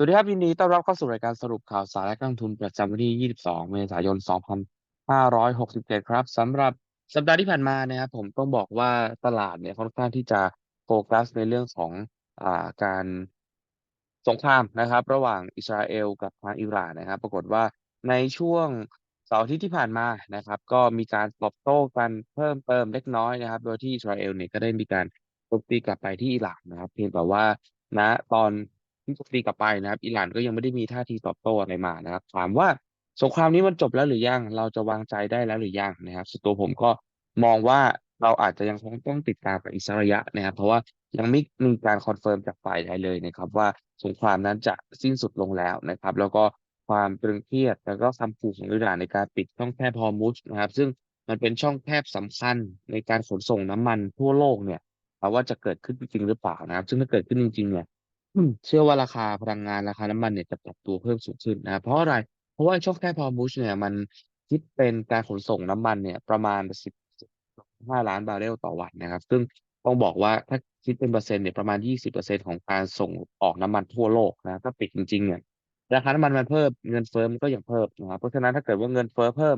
สวัสดีครับยินดีต้อนรับเข้าสู่รายการสรุปข่าวสารและการลงทุนประจำวันที่ 22 เมษายน 2567 ครับสำหรับสัปดาห์ที่ผ่านมานะครับผมต้องบอกว่าตลาดเนี่ยค่อนข้างที่จะโฟกัสในเรื่องของอ่าการสงครามนะครับ ระหว่างอิสราเอลกับทางอิหร่านนะครับ ปรากฏว่าในช่วงเสาร์อาทิตย์ที่ผ่านมานะครับ ก็มีการตอบโต้กันเพิ่มเติมเล็กน้อยนะครับ โดยที่อิสราเอลเนี่ยก็ได้มีการโจมตีกลับไปที่อิหร่านนะครับ เพียงแต่ว่าณตอน ที่จมตีกลับไปนะครับ อิหร่านก็ยังไม่ได้มีท่าทีตอบโต้อะไรมานะครับ ถามว่าสงครามนี้มันจบแล้วหรือยัง เราจะวางใจได้แล้วหรือยังนะครับส่วนตัวผมก็มองว่าเราอาจจะยังคงต้องติดตามไปอีกสักระยะนะครับ เพราะว่ายังไม่มีการคอนเฟิร์มจากฝ่ายใดเลยนะครับ ว่าสงครามนั้นจะสิ้นสุดลงแล้วนะครับ แล้วก็ความตรึงเครียดแล้วก็คำขู่ของอิหร่านในการปิดช่องแคบฮอร์มุซนะครับ ซึ่งมันเป็นช่องแคบสำคัญในการขนส่งน้ำมันทั่วโลกเนี่ยว่าจะเกิดขึ้นจริงหรือเปล่านะครับ ซึ่งถ้าเกิดขึ้นจริงๆเนี่ย อืม เชื่อว่าราคาพลังงาน ราคาน้ำมันเนี่ยจะปรับตัวเพิ่มสูงขึ้นนะครับ เพราะอะไร เพราะว่าช่องแคบฮอร์มุซเนี่ย มันคิดเป็นการขนส่งน้ำมันเนี่ยประมาณสิบห้าล้านบาร์เรลต่อวันนะครับ ซึ่งต้องบอกว่า ถ้าคิดเป็นเปอร์เซ็นต์เนี่ยประมาณยี่สิบเปอร์เซ็นต์ของการส่งออกน้ำมันทั่วโลกนะถ้าปิดจริง ๆ เนี่ย ราคาน้ำมันมันเพิ่ม เงินเฟ้อมันก็ยังเพิ่มนะครับ เพราะฉะนั้นถ้าเกิดว่าเงินเฟ้อเพิ่ม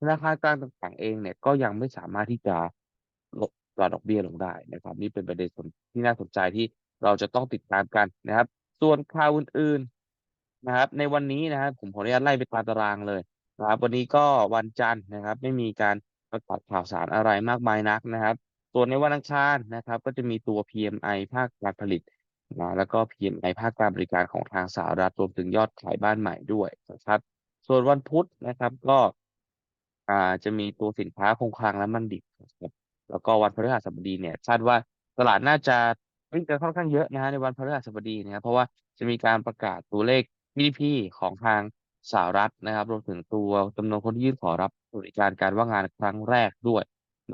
ธนาคารกลางต่าง ๆ เองเนี่ย ก็ยังไม่สามารถที่จะลดอัตราดอกเบี้ยลงได้นะครับ นี่เป็นประเด็นที่น่าสนใจที่ เราจะต้องติดตามกันนะครับ ส่วนข่าวอื่นๆนะครับ ในวันนี้นะครับ ผมขออนุญาตไล่ไปตามตารางเลยนะครับ วันนี้ก็วันจันทร์นะครับ ไม่มีการประกาศข่าวสารอะไรมากมายนักนะครับ ส่วนในวันอังคารนะครับ ก็จะมีตัว PMI ภาคการผลิตนะแล้วก็ PMI ภาคการบริการของทางสหรัฐรวมถึงยอดขายบ้านใหม่ด้วยนะครับ ส่วนวันพุธนะครับก็อ่าจะมีตัวสินค้าคงคลังและมันดิบนะครับแล้วก็วันพฤหัสบดีเนี่ยคาดว่าตลาดน่าจะ วิ่งกันค่อนข้างเยอะนะฮะในวันพฤหัสบดีนะครับเพราะว่าจะมีการประกาศตัวเลข GDP ของทางสหรัฐนะครับรวมถึงตัวจำนวนคนที่ยื่นขอรับบริการการว่างงานครั้งแรกด้วย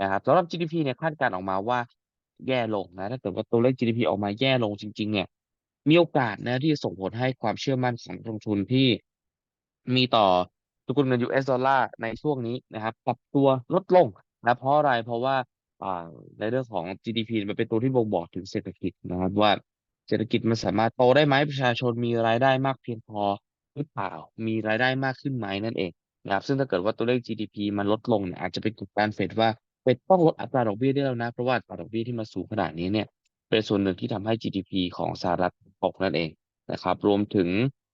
นะครับสำหรับ GDP เนี่ยคาดการณ์ออกมาว่าแย่ลงนะถ้าเกิดว่าตัวเลข GDP ออกมาแย่ลงจริง ๆ เนี่ย มีโอกาสนะที่จะส่งผลให้ความเชื่อมั่นของนักลงทุนที่มีต่อสกุลเงิน US ดอลลาร์ในช่วงนี้นะครับปรับตัวลดลงนะเพราะอะไรเพราะว่า อ่าในเรื่องของ GDP มันเป็นตัวที่บ่งบอกถึงเศรษฐกิจนะครับว่าเศรษฐกิจมันสามารถโตได้ไหมประชาชนมีรายได้มากเพียงพอหรือเปล่ามีรายได้มากขึ้นไหมนั่นเองนะครับซึ่งถ้าเกิดว่าตัวเลข GDP มันลดลงเนี่ยอาจจะเป็นการเฟดว่าเฟดต้องลดอัตราดอกเบี้ยได้แล้วนะ เพราะว่าอัตราดอกเบี้ยที่มาสูงขนาดนี้เนี่ยเป็นส่วนหนึ่งที่ทำให้ GDP ของสหรัฐตกนั่นเองนะครับ รวมถึง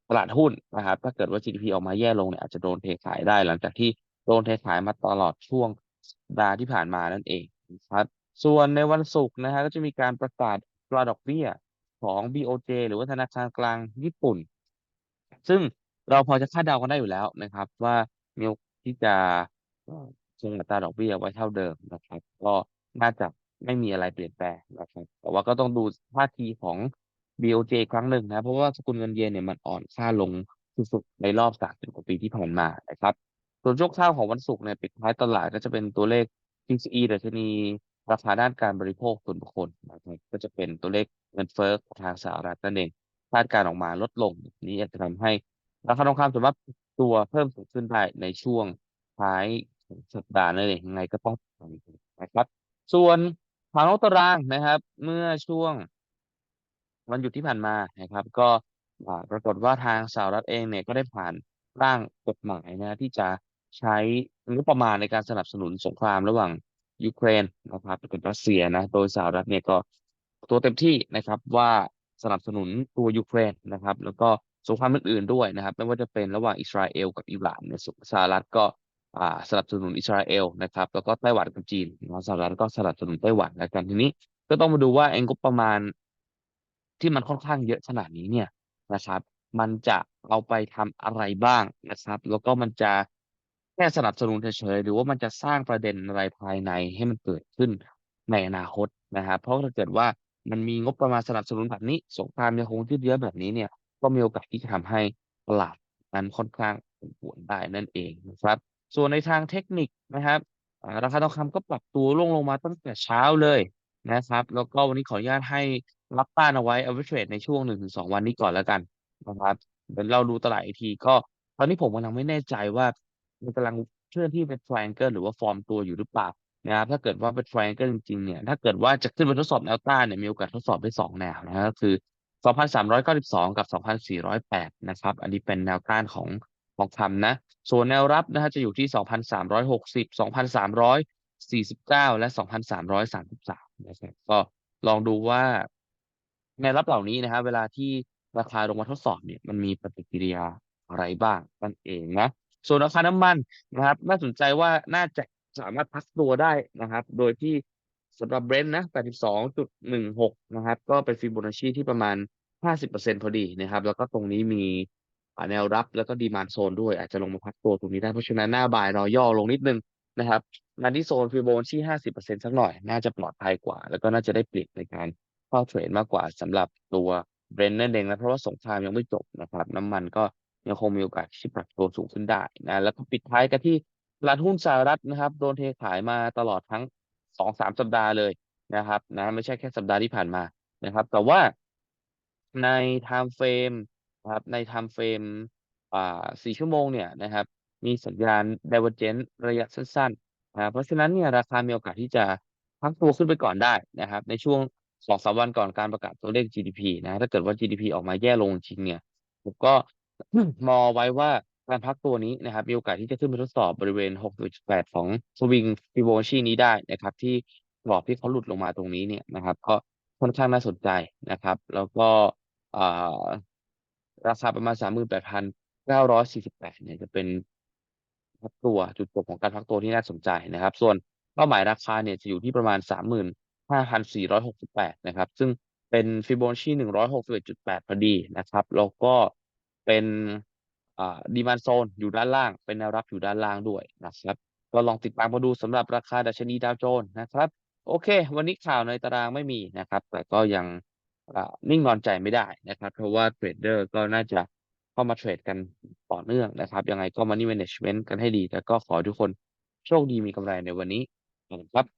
ตลาดหุ้นนะครับถ้าเกิดว่า GDP ออกมาแย่ลงเนี่ยอาจจะโดนเทขายได้หลังจากที่โดนเทขายมาตลอดช่วงสัปดาห์ที่ผ่านมานั่นเอง ครับ ส่วนในวันศุกร์นะฮะก็จะมีการประกาศตราดอกเบี้ยของ BOJ หรือว่าธนาคารกลางญี่ปุ่น ซึ่งเราพอจะคาดเดากันได้อยู่แล้วนะครับ ว่ามีโอกาสที่จะคงอัตราดอกเบี้ยไว้เท่าเดิมนะครับ ก็น่าจะไม่มีอะไรเปลี่ยนแปลงนะครับแต่ว่าก็ต้องดูท่าทีของ BOJ ครั้งหนึ่งนะเพราะว่าสกุลเงินเยนเนี่ยมันอ่อนค่าลงสุดๆในรอบ30กว่าปีที่ผ่านมานะครับส่วนช่วงเช้าของวันศุกร์เนี่ยปิดท้ายตลาดก็จะเป็นตัวเลข PCE ดัชนีราคาด้านการบริโภคส่วนบุคคลนะครับก็จะเป็นตัวเลขเงินเฟ้อของทางสหรัฐนั่นเองคาดการออกมาลดลงนี้อาจจะทำให้ราคาทองคำสามารถตัวเพิ่มสูงขึ้นได้ในช่วงท้ายสัปดาห์นั่นเองยังไงก็ต้องติดตามนะครับ ส่วนทางนอกตารางนะครับ เมื่อช่วงวันหยุดที่ผ่านมานะครับ ก็ปรากฏว่าทางสหรัฐเองเนี่ยก็ได้ผ่านร่างกฎหมายนะที่จะ ใช้งบประมาณในการสนับสนุนสงครามระหว่างยูเครนนะครับกับรัสเซียนะ โดยสหรัฐเนี่ยก็ตัวเต็มที่นะครับว่าสนับสนุนตัวยูเครนนะครับ แล้วก็สงครามอื่นๆด้วยนะครับ ไม่ว่าจะเป็นระหว่างอิสราเอลกับอิหร่านเนี่ยสหรัฐก็อ่าสนับสนุนอิสราเอลนะครับ แล้วก็ไต้หวันกับจีนนะสหรัฐก็สนับสนุนไต้หวันแล้วกันทีนี้ ก็ต้องมาดูว่าเองงบประมาณที่มันค่อนข้างเยอะขนาดนี้เนี่ยนะครับ มันจะเอาไปทำอะไรบ้างนะครับ แล้วก็มันจะ แค่สนับสนุนเฉย ๆ หรือว่ามันจะสร้างประเด็นอะไรภายในให้มันเกิดขึ้นในอนาคตนะครับ เพราะถ้าเกิดว่ามันมีงบประมาณสนับสนุนแบบนี้ สงครามยังคงยืดเยื้อแบบนี้เนี่ย ก็มีโอกาสที่จะทำให้ตลาดนั้นค่อนข้างผันผวนได้นั่นเองนะครับ ส่วนในทางเทคนิคนะครับอ่าราคาทองคำก็ปรับตัวร่วงลงมาตั้งแต่เช้าเลยนะครับ แล้วก็วันนี้ขออนุญาตให้รับต้านเอาไว้ average trade ในช่วง 1-2 วันนี้ก่อนแล้วกันนะครับเดี๋ยวเราดูตลาดอีกทีก็ ตอนนี้ผมกำลังไม่แน่ใจว่า มันกำลังเคลื่อนที่เป็น triangle หรือว่าฟอร์มตัวอยู่หรือเปล่านะครับถ้าเกิดว่าเป็น triangle จริงๆเนี่ยถ้าเกิดว่าจะขึ้นไปทดสอบแนวต้านเนี่ยมีโอกาสทดสอบได้สองแนวนะครับก็คือ 2,392 กับ 2,408 นะครับ อันนี้เป็นแนวต้านของทองคำนะส่วนแนวรับนะฮะจะอยู่ที่ 2,360 2,349 และ 2,333นะครับก็ลองดูว่าแนวรับเหล่านี้นะครับเวลาที่ราคาลงมาทดสอบเนี่ยมันมีปฏิกิริยาอะไรบ้างนั่นเองนะ ส่วนราคาน้ำมันนะครับ น่าสนใจว่าน่าจะสามารถพักตัวได้นะครับ โดยที่สำหรับเบรนท์นะ 82.16 นะครับ ก็เป็นฟิโบนัชชีที่ประมาณ 50%พอดีนะครับ แล้วก็ตรงนี้มีแนวรับแล้วก็ดีมานโซนด้วย อาจจะลงมาพักตัวตรงนี้ได้ เพราะฉะนั้นหน้าบ่ายรอย่อลงนิดนึงนะครับมาที่โซนฟิโบนัชชี50%สักหน่อย น่าจะปลอดภัยกว่า แล้วก็น่าจะได้เปรียบในการเข้าเทรดมากกว่าสำหรับตัวเบรนท์นั่นเองนะ เพราะว่าสงครามยังไม่จบนะครับ น้ำมันก็ ยังคงมีโอกาสที่ปรับตัวสูงขึ้นได้นะแล้วก็ปิดท้ายกันที่ตลาดหุ้นสหรัฐนะครับ โดนเทขายมาตลอดทั้งสองสามสัปดาห์เลยนะครับนะไม่ใช่แค่สัปดาห์ที่ผ่านมานะครับ แต่ว่าใน time frame นะครับใน time frame อ่าสี่ชั่วโมงเนี่ยนะครับ มีสัญญาณ divergence ระยะสั้นๆนะเพราะฉะนั้นเนี่ยราคามีโอกาสที่จะพักตัวขึ้นไปก่อนได้นะครับ ในช่วงสองสามวันก่อนการประกาศตัวเลข GDP นะถ้าเกิดว่า GDP ออกมาแย่ลงจริงเนี่ยผมก็ มองไว้ว่าการพักตัวนี้นะครับ มีโอกาสที่จะขึ้นไปทดสอบบริเวณ 6.8 ของสวิงฟิโบนัชชีนี้ได้นะครับ ที่กรอบที่เขาหลุดลงมาตรงนี้เนี่ยนะครับ ก็ค่อนข้างน่าสนใจนะครับ แล้วก็ราคาประมาณ 38,948 เนี่ยจะเป็นพักตัวจุดจบของการพักตัวที่น่าสนใจนะครับ ส่วนเป้าหมายราคาเนี่ยจะอยู่ที่ประมาณ 35,468 นะครับ ซึ่งเป็นฟิโบนัชชี161.8 พอดีนะครับ แล้วก็ เป็นดีมานโซนอยู่ด้านล่าง เป็นแนวรับอยู่ด้านล่างด้วยนะครับ ก็ลองติดตามมาดูสำหรับราคาดัชนีดาวโจนส์นะครับ โอเค วันนี้ข่าวในตารางไม่มีนะครับ แต่ก็ยังนิ่งนอนใจไม่ได้นะครับ เพราะว่าเทรดเดอร์ก็น่าจะเข้ามาเทรดกันต่อเนื่องนะครับ ยังไงก็ Money Management กันให้ดี แล้วก็ขอทุกคนโชคดีมีกำไรในวันนี้ขอบคุณครับ